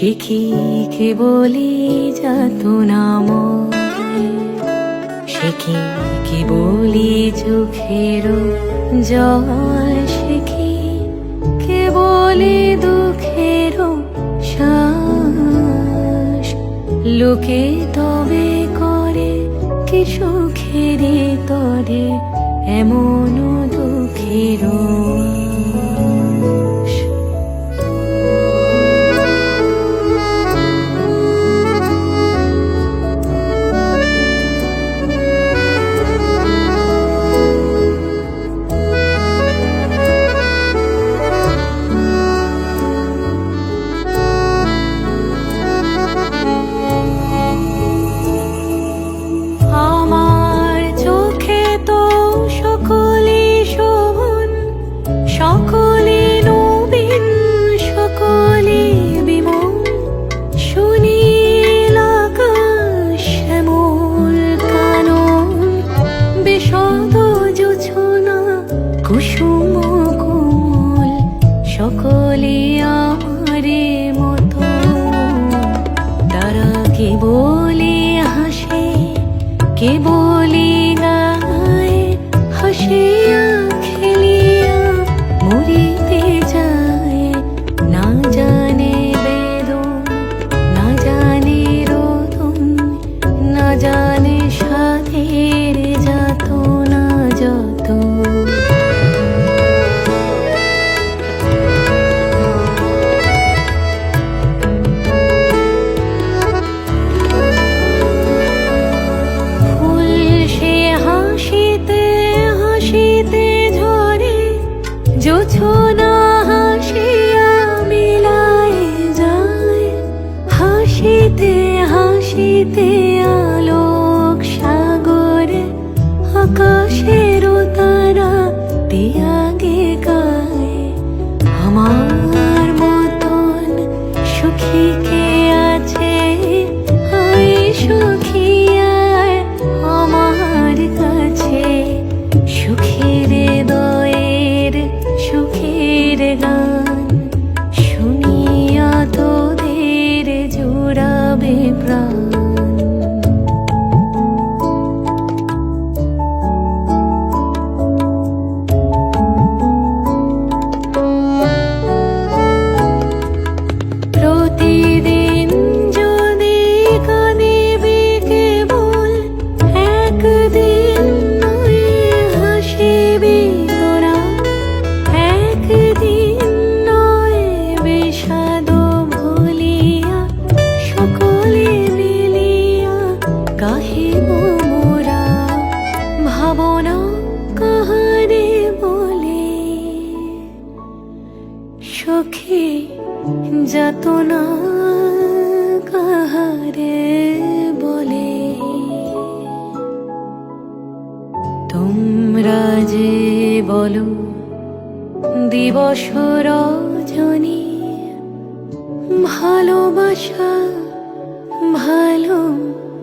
শিখি কে বলি যাত নাম। শিখি কি বলি চোখের জল। শিখি কে বলি দুঃখের লোকে তবে করে কি সুখের তরে এমন দুঃখের হাসিয়া যায়। হাসিতে হাসিতে আলোক সাগরে আকাশের প্রাণ সখী যাতনা কাহারে বলে। তোমরা যে বলো দিবস রজনী ভালোবাসা ভালোবাসা।